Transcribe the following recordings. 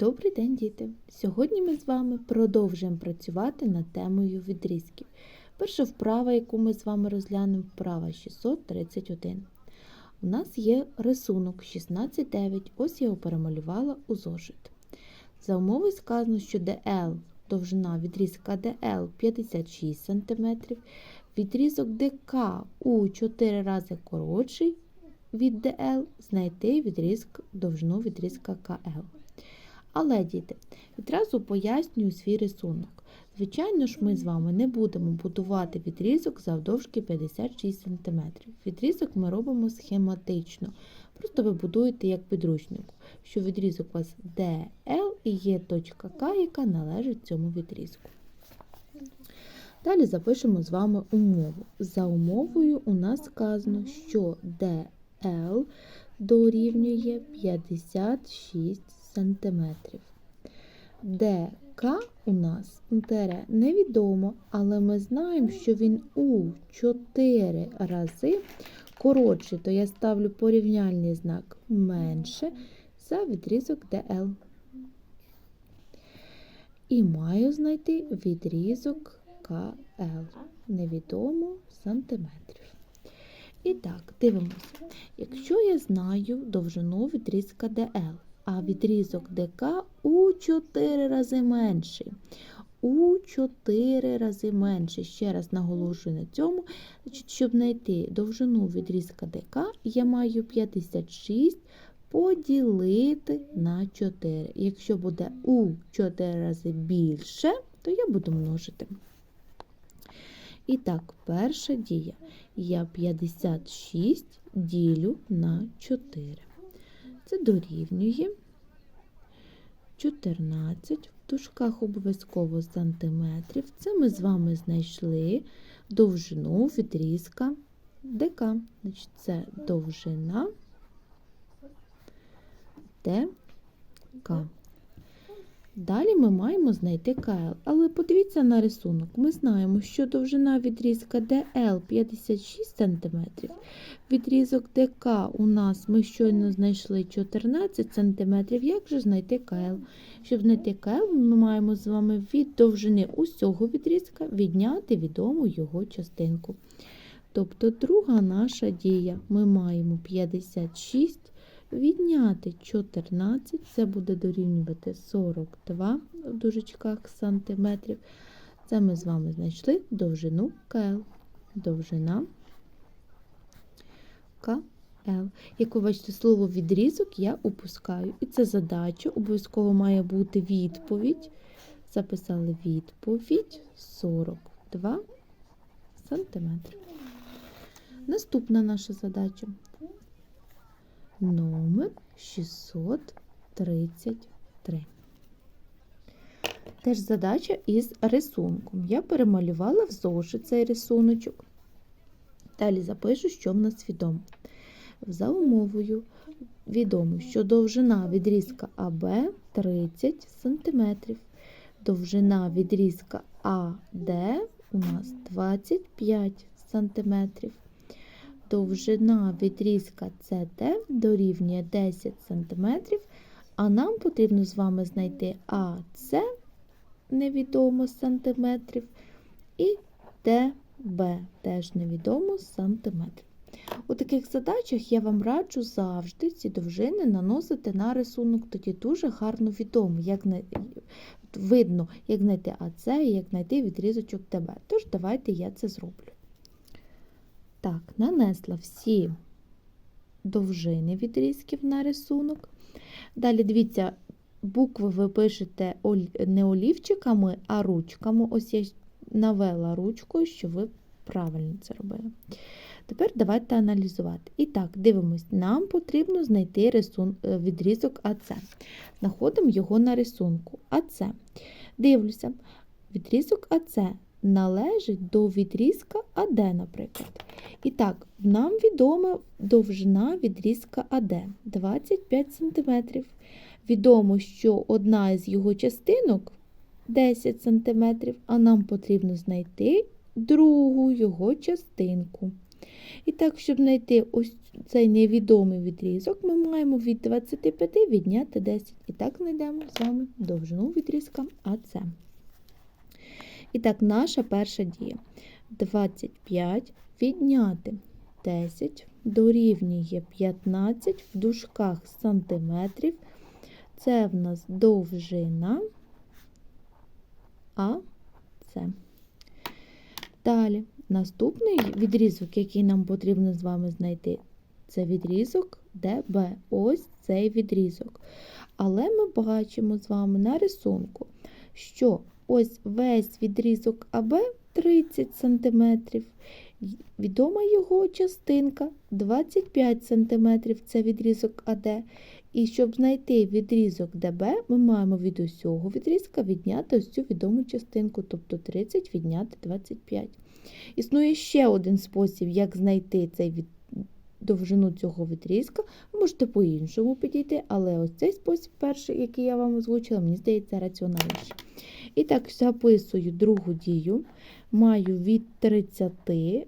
Добрий день, діти! Сьогодні ми з вами продовжуємо працювати над темою відрізків. Перша вправа, яку ми з вами розглянемо, вправа 631. У нас є рисунок 16,9. Ось я його перемалювала у зошит. За умови сказано, що DL, довжина відрізка DL 56 см, відрізок ДК у 4 рази коротший від DL, знайти відрізк, довжину відрізка КЛ. Але, діти, відразу пояснюю свій рисунок. Звичайно ж, ми з вами не будемо будувати відрізок завдовжки 56 см. Відрізок ми робимо схематично. Просто ви будуєте як підручнику, що відрізок у вас DL і є точка К, яка належить цьому відрізку. Далі запишемо з вами умову. За умовою у нас сказано, що DL дорівнює 56 см. ДК у нас тере невідомо, але ми знаємо, що він у 4 рази коротший, то я ставлю порівняльний знак менше за відрізок DL. І маю знайти відрізок КЛ. Невідомо сантиметрів. І так, дивимося. Якщо я знаю довжину відрізка DL, а відрізок ДК у 4 рази менший. У 4 рази менше. Ще раз наголошую на цьому. Щоб знайти довжину відрізка ДК, я маю 56 поділити на 4. Якщо буде у 4 рази більше, то я буду множити. І так, перша дія. Я 56 ділю на 4. Це дорівнює 14, в дужках обов'язково сантиметрів. Це ми з вами знайшли довжину відрізка ДК. Значить, Це довжина ДК. Далі ми маємо знайти КЛ. Але подивіться на рисунок. Ми знаємо, що довжина відрізка DL 56 см. Відрізок ДК у нас ми щойно знайшли 14 см. Як же знайти КЛ? Щоб знайти КЛ, ми маємо з вами від довжини усього відрізка відняти відому його частинку. Тобто друга наша дія. Ми маємо 56 Відняти 14, це буде дорівнювати 42 в дужечках сантиметрів. Це ми з вами знайшли довжину КЛ. Довжина КЛ. Як ви бачите, слово відрізок я опускаю. І це задача. Обов'язково має бути відповідь. Записали відповідь 42 сантиметри. Наступна наша задача номер 633. Теж задача із рисунком. Я перемалювала в зошит цей рисуночок. Далі запишу, що в нас відомо. За умовою відомо, що довжина відрізка АБ 30 см, довжина відрізка АД у нас 25 см довжина відрізка CT дорівнює 10 см, а нам потрібно з вами знайти АС невідомо сантиметрів і ТБ теж невідомо сантиметрів. У таких задачах я вам раджу завжди ці довжини наносити на рисунок, тоді дуже гарно відомо, як видно, як знайти АЦ і як знайти відрізочок ТБ. Тож, давайте я це зроблю. Так, нанесла всі довжини відрізків на рисунок. Далі, дивіться, букви ви пишете не олівчиками, а ручками. Ось я навела ручкою, що ви правильно це робили. Тепер давайте аналізувати. І так, дивимось, нам потрібно знайти рисун... Е, відрізок АЦ. Знаходимо його на рисунку. АЦ. Дивлюся, відрізок АЦ належить до відрізка АД, наприклад. І так, нам відома довжина відрізка АД 25 см. Відомо, що одна із його частинок 10 см, а нам потрібно знайти другу його частинку. І так, щоб знайти ось цей невідомий відрізок, ми маємо від 25 відняти 10. І так знайдемо з вами довжину відрізка АЦ. І так, наша перша дія. 25 відняти 10 дорівнює 15 в дужках сантиметрів. Це в нас довжина АЦ. Далі, наступний відрізок, який нам потрібно з вами знайти, це відрізок ДБ. Ось цей відрізок. Але ми бачимо з вами на рисунку, що ось весь відрізок АБ 30 см. Відома його частинка 25 см це відрізок АД. І щоб знайти відрізок ДБ, ми маємо від усього відрізка відняти ось цю відому частинку, тобто 30 відняти 25. Існує ще один спосіб, як знайти цей від... довжину цього відрізка. Ви можете по-іншому підійти, але ось цей спосіб, перший, який я вам озвучила, мені здається, раціональніший. І так, записую другу дію. Маю від 30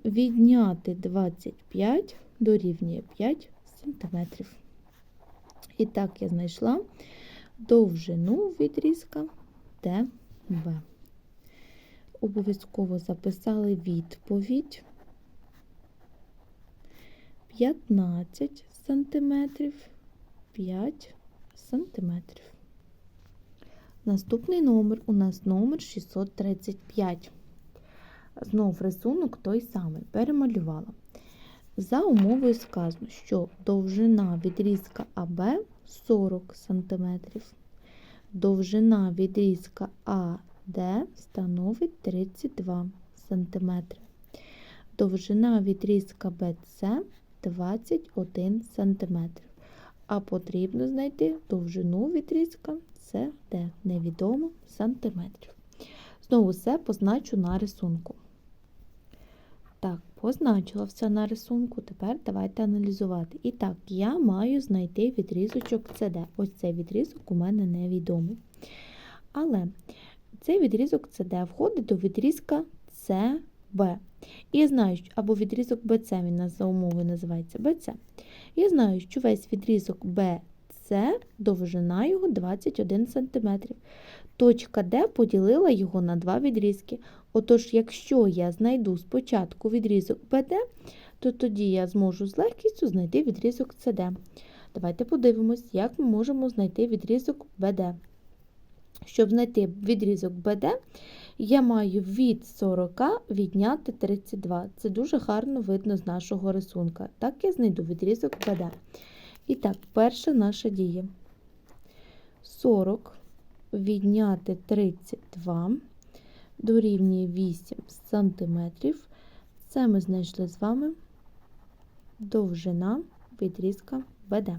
відняти 25 дорівнює 5 см. І так я знайшла довжину відрізка ДБ. Обов'язково записали відповідь 15 сантиметрів, 5 сантиметрів. Наступний номер у нас номер 635. Знов рисунок той самий. Перемалювала. За умовою сказано, що довжина відрізка АБ 40 см, довжина відрізка АД становить 32 см, довжина відрізка БЦ 21 см. А потрібно знайти довжину відрізка СД, невідомо сантиметрів. Знову все позначу на рисунку. Так, позначила все на рисунку. Тепер давайте аналізувати. І так, я маю знайти відрізочок CD. Ось цей відрізок у мене невідомий. Але цей відрізок CD входить до відрізка CB. І я знаю, що або відрізок BC, він нас за умовою називається BC. Я знаю, що весь відрізок BC, довжина його 21 см. Точка D поділила його на два відрізки. Отож, якщо я знайду спочатку відрізок BD, то тоді я зможу з легкістю знайти відрізок CD. Давайте подивимось, як ми можемо знайти відрізок BD. Щоб знайти відрізок BD, я маю від 40 відняти 32. Це дуже гарно видно з нашого рисунка. Так я знайду відрізок BD. І так, перша наша дія. 40 відняти 32 дорівнює 8 см. Це ми знайшли з вами довжина відрізка БД.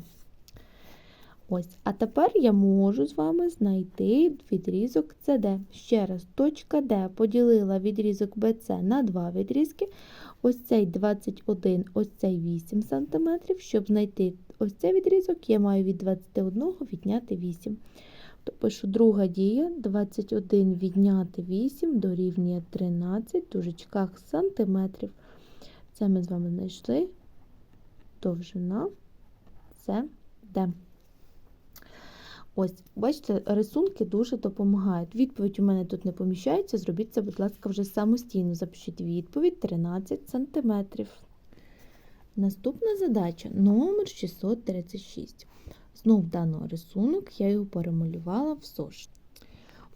Ось, а тепер я можу з вами знайти відрізок CD. Ще раз, точка D поділила відрізок BC на два відрізки. Ось цей 21, ось цей 8 см. Щоб знайти ось цей відрізок, я маю від 21 відняти 8 то пишу друга дія, 21 відняти 8 дорівнює 13 в дужечках сантиметрів. Це ми з вами знайшли довжина Д. Ось, бачите, рисунки дуже допомагають. Відповідь у мене тут не поміщається. Зробіть це, будь ласка, вже самостійно. Запишіть відповідь 13 см. Наступна задача номер 636. Знов даний рисунок я його перемалювала в зошит.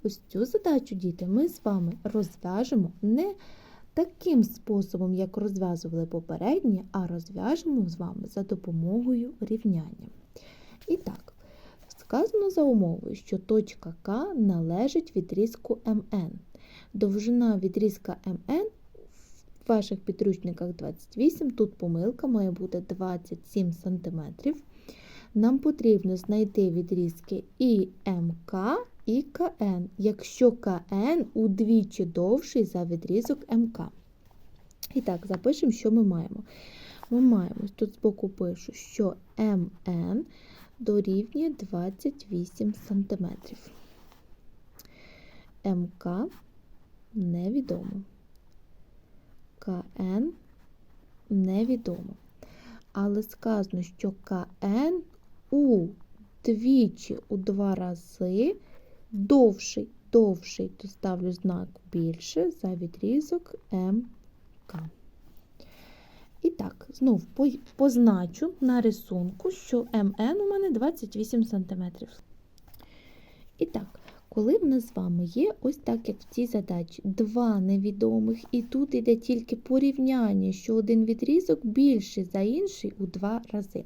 Ось цю задачу, діти, ми з вами розв'яжемо не таким способом, як розв'язували попередні, а розв'яжемо з вами за допомогою рівняння. І так, сказано за умовою, що точка К належить відрізку МН. Довжина відрізка МН в ваших підручниках 28, тут помилка має бути 27 см нам потрібно знайти відрізки і МК, і КН, якщо КН удвічі довший за відрізок МК. І так, запишемо, що ми маємо. Ми маємо, тут збоку пишу, що МН дорівнює 28 см. МК невідомо. КН невідомо. Але сказано, що КН у двічі у два рази довший, довший, то ставлю знак більше за відрізок МК. І так, знов позначу на рисунку, що МН у мене 28 см. І так, коли в нас з вами є ось так, як в цій задачі, два невідомих, і тут йде тільки порівняння, що один відрізок більший за інший у два рази,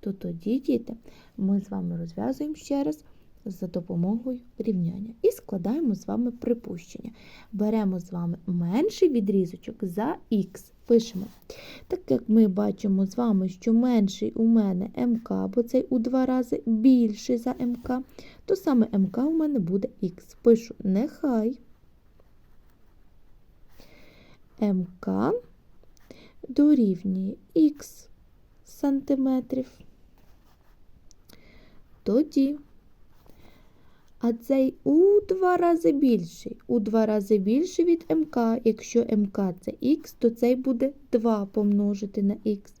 то тоді, діти, ми з вами розв'язуємо ще раз за допомогою рівняння і складаємо з вами припущення. Беремо з вами менший відрізочок за х. Пишемо. Так як ми бачимо з вами, що менший у мене МК, бо цей у два рази більший за МК, то саме МК у мене буде х. Пишу нехай МК дорівнює х сантиметрів. Тоді. А цей у два рази більший. У два рази більший від МК. Якщо МК це х, то цей буде 2 помножити на х.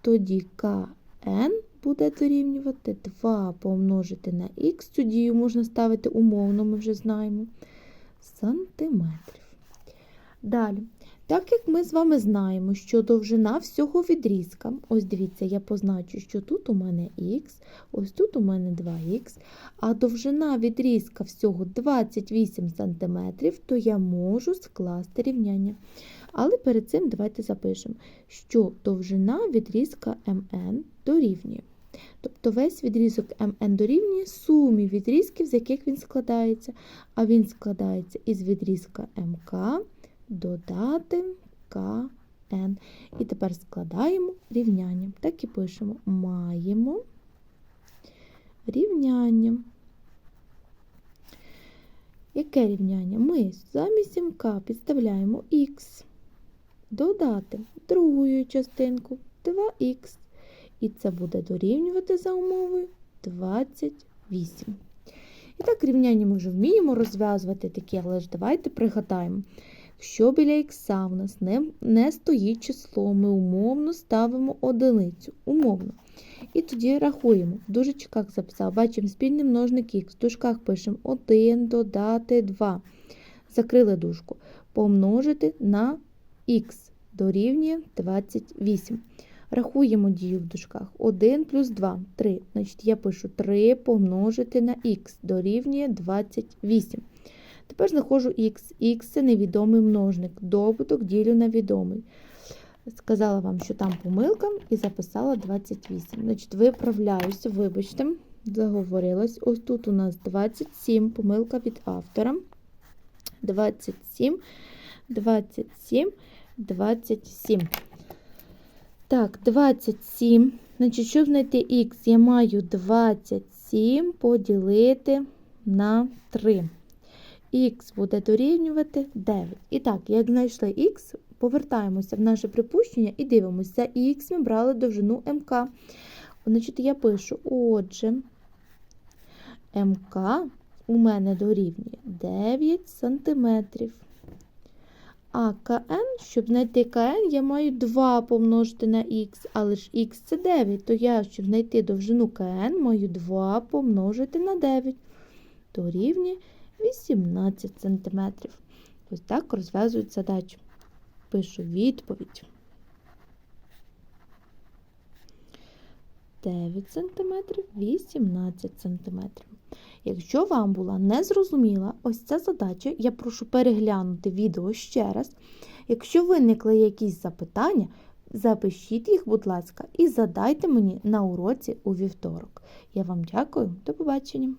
Тоді КН буде дорівнювати 2 помножити на х. Цю дію можна ставити умовно, ми вже знаємо. Сантиметрів. Далі. Так як ми з вами знаємо, що довжина всього відрізка, ось дивіться, я позначу, що тут у мене х, ось тут у мене 2х, а довжина відрізка всього 28 см, то я можу скласти рівняння. Але перед цим давайте запишемо, що довжина відрізка МН дорівнює. Тобто весь відрізок МН дорівнює сумі відрізків, з яких він складається. А він складається із відрізка МК додати КН. І тепер складаємо рівняння. Так і пишемо. Маємо рівняння. Яке рівняння? Ми замість МК підставляємо х, додати другою частинку 2х. І це буде дорівнювати за умовою 28. І так, рівняння ми вже вміємо розв'язувати такі, але ж давайте пригадаємо. Якщо біля ікса в нас не, не стоїть число, ми умовно ставимо одиницю. Умовно. І тоді рахуємо. В дужечках записав. Бачимо спільний множник х. В дужках пишемо 1 додати 2. Закрили дужку. Помножити на х дорівнює 28. Рахуємо дію в дужках. 1 плюс 2 3. Значить, я пишу 3 помножити на х дорівнює 28. Тепер знаходжу х. Х це невідомий множник. Добуток ділю на відомий. Сказала вам, що там помилка, і записала 28. Значить, виправляюся, вибачте, заговорилась. Ось тут у нас 27, помилка від автора. 27, 27, 27. Так, 27. Значить, щоб знайти х, я маю 27 поділити на 3. Х буде дорівнювати 9. І так, як знайшли х, повертаємося в наше припущення і дивимося. Х ми брали довжину МК. Значить, я пишу, отже, МК у мене дорівнює 9 см. А КН, щоб знайти КН, я маю 2 помножити на х, але ж х це 9, то я, щоб знайти довжину КН, маю 2 помножити на 9. Дорівнює 18 см. Ось так розв'язують задачу. Пишу відповідь. 9 см, 18 см. Якщо вам була незрозуміла ось ця задача, я прошу переглянути відео ще раз. Якщо виникли якісь запитання, запишіть їх, будь ласка, і задайте мені на уроці у вівторок. Я вам дякую, до побачення!